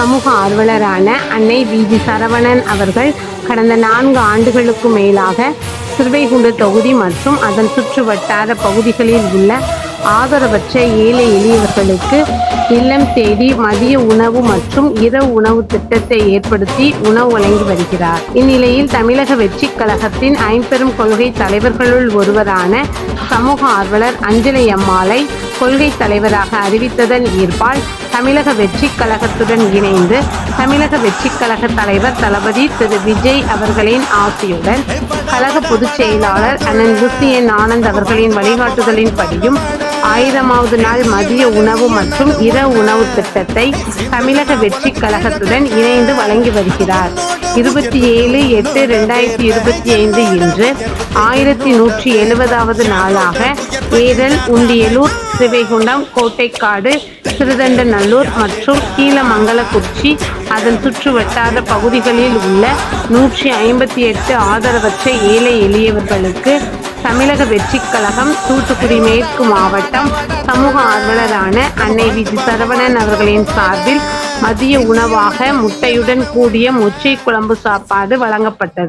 சமூக ஆர்வலரான அன்னை விஜி சரவணன் அவர்கள் கடந்த நான்கு ஆண்டுகளுக்கு மேலாக சிறுவைகுண்டு தொகுதி மற்றும் அதன் சுற்று வட்டார பகுதிகளில் உள்ள ஆதரவற்ற ஏழை எளியவர்களுக்கு இல்லம் தேடி மதிய உணவு மற்றும் இரவு உணவு திட்டத்தை ஏற்படுத்தி உணவு வழங்கி வருகிறார். இந்நிலையில் தமிழக வெற்றிக் கழகத்தின் ஐம்பெரும் கொள்கை தலைவர்களுள் ஒருவரான சமூக ஆர்வலர் அஞ்சலி அம்மாளை கொள்கை தலைவராக அறிவித்ததன் ஈர்ப்பால் தமிழக வெற்றி கழகத்துடன் இணைந்து தமிழக வெற்றி கழக தலைவர் தளபதி திரு விஜய் அவர்களின் ஆசியுடன் கழக பொதுச் செயலாளர் அண்ணன் லுசியன் ஆனந்த் அவர்களின் வழிகாட்டுதலின்படியும் ஆயிரமாவது நாள் மதிய உணவு மற்றும் இரவு உணவு திட்டத்தை தமிழக வெற்றி கழகத்துடன் இணைந்து வழங்கி வருகிறார். இருபத்தி ஏழு எட்டு ரெண்டாயிரத்தி இருபத்தி ஐந்து இன்று ஆயிரத்தி நூற்றி எழுபதாவது நாளாக ஏரல் உண்டியலூர் சிவைகுண்டம் கோட்டைக்காடு திருதண்டநல்லூர் மற்றும் கீழமங்கலக்குறிச்சி அதன் சுற்று வட்டார பகுதிகளில் உள்ள நூற்றி ஐம்பத்தி எட்டு ஆதரவற்ற ஏழை எளியவர்களுக்கு தமிழக வெற்றிக் கழகம் தூத்துக்குடி மேற்கு மாவட்டம் சமூக ஆர்வலரான அன்னை விஜி சரவணன் அவர்களின் சார்பில் மதிய உணவாக முட்டையுடன் கூடிய மொச்சை குழம்பு சாப்பாடு வழங்கப்பட்டது.